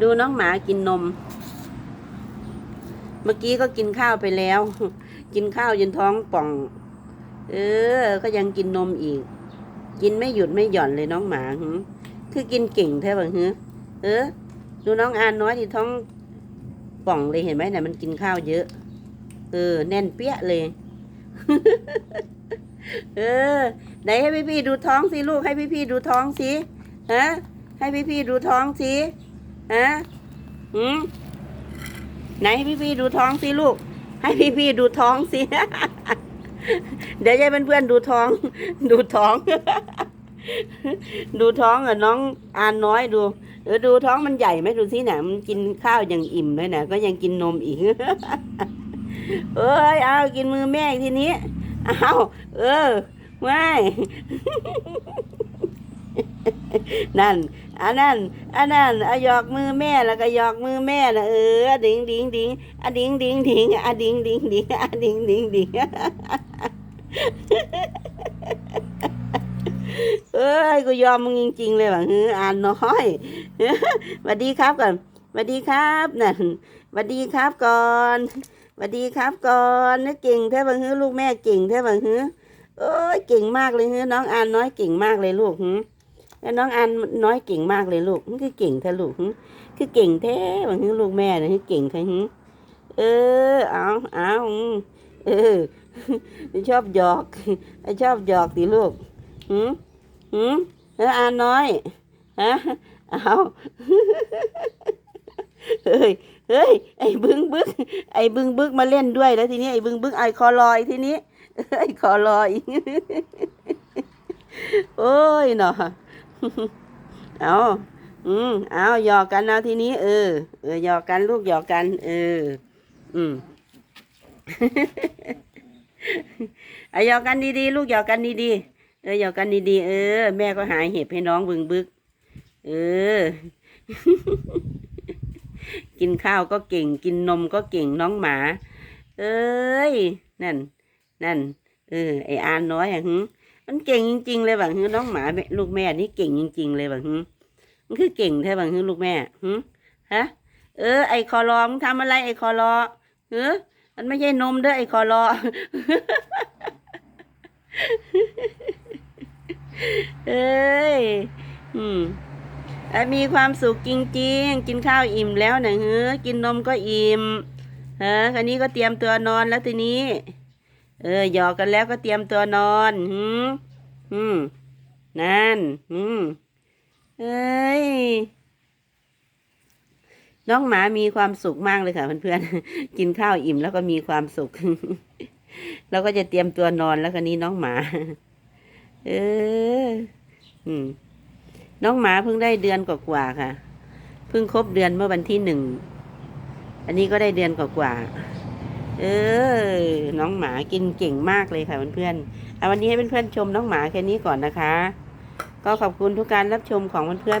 ดูน้องหมากินนม เมื่อกี้ก็กินข้าวไปแล้ว กินข้าวจนท้องป่อง เออ ก็ยังกินนมอีก กินไม่หยุดไม่หย่อนเลยน้องหมาหึคือกินเก่งแท้บังฮึเออ ดูน้องอานน้อยที่ท้องป่องเลยเห็นไหมเนี่ยมันกินข้าวเยอะ เออ แน่นเปี้ยเลย เออ ไหนให้พี่พี่ดูท้องสิลูกให้พี่พี่ดูท้องสิ ฮะ ให้พี่พี่ดูท้องสิ ฮะหืมไหนพี่พี่ๆดูท้องสิลูก ให้พี่พี่ๆดูท้องสิ เดี๋ยวจะให้เพื่อนๆดูท้อง ดูท้อง ดูท้องอะน้องอานน้อยดูเออดูท้องมันใหญ่ไหมดูสิน่ะมันกินข้าวอย่างอิ่มเลยนะก็ยังกินนมอีก เอ้ยเอากินมือแม่ทีนี้เอาเออไม่นั่น อันนั้นอันนั้นอะหยอกมือแม่แล้วก็หยอกมือแม่นะเออดิงดิงดิงอะดิงดิงดิงอะดิงดิงดิงอะดิงดิงดิงเอ้ยกูยอมมึงจริง ๆ เลยว่ะเฮ้ออ่านน้อยสวัสดีครับก่อนสวัสดีครับนั่นสวัสดีครับก่อนสวัสดีครับก่อนนะเก่งแท้บังเฮ้อลูกแม่เก่งแท้บังเฮ้อเอ้ยเก่งมากเลยเฮ้อน้องอ่านน้อยเก่งมากเลยลูกหึ แล้วน้องอ่านน้อยเก่งมากเลยลูกมันคือเก่งแท้ลูกคือเก่งแท้บังเฮ้อลูกแม่นะคือเก่งแท้เออเอาเอาเออชอบหยอกชอบหยอกดิลูกหืมหืมเอออ่านน้อยฮะเอาเฮ้ยเฮ้ยไอ้บึ้งบึ้งไอ้บึ้งบึ้งมาเล่นด้วยแล้วทีนี้ไอ้บึ้งบึ้งไอ้คอลอยทีนี้ไอ้คอลอย โอ้ยเนาะ เอาอืมเอาหยอกกันเอาทีนี้ เออ เออหยอกกันลูกหยอกกัน เออ อืมเอาหยอกกันดีๆลูกหยอกกันดีๆเออหยอกกันดีๆเออ แม่ก็หายเห็บให้น้องบึงบึก เออ กินข้าวก็เก่ง กินนมก็เก่งน้องหมา เอ้ย นั่น นั่น เออ ไออานน้อยอะหึ มันเก่งจริง ๆ เลยบังฮึน้องหมาแม่ลูกแม่นี่เก่งจริง ๆ เลยบังฮึมันคือเก่งแท้บังฮึลูกแม่หึฮะ เออ ไอคอรอมึงทำอะไรไอคอรอเออมันไม่ใช่นมเด้อไอคอรอเอ้ย อืมอะมีความสุขจริง ๆ กินข้าวอิ่มแล้วนะเฮ้อกินนมก็อิ่มเฮ้อคันนี้ก็เตรียมตัวนอนแล้วทีนี้ เออหยอกกันแล้วก็เตรียมตัวนอนหืมอืมนั่นอืมเอ้ยน้องหมามีความสุขมากเลยค่ะเพื่อนๆ กินข้าวอิ่มแล้วก็มีความสุข แล้วก็จะเตรียมตัวนอนแล้วคนนี้น้องหมา เอออืมน้องหมาเพิ่งได้เดือนกว่าๆค่ะ เพิ่งครบเดือนเมื่อวันที่หนึ่ง อันนี้ก็ได้เดือนกว่าๆ เออ น้องหมากินเก่งมากเลยค่ะเพื่อนๆเอาวันนี้ให้เพื่อนๆชมน้องหมาแค่นี้ก่อนนะคะ ก็ขอบคุณทุกการรับชมของเพื่อนๆ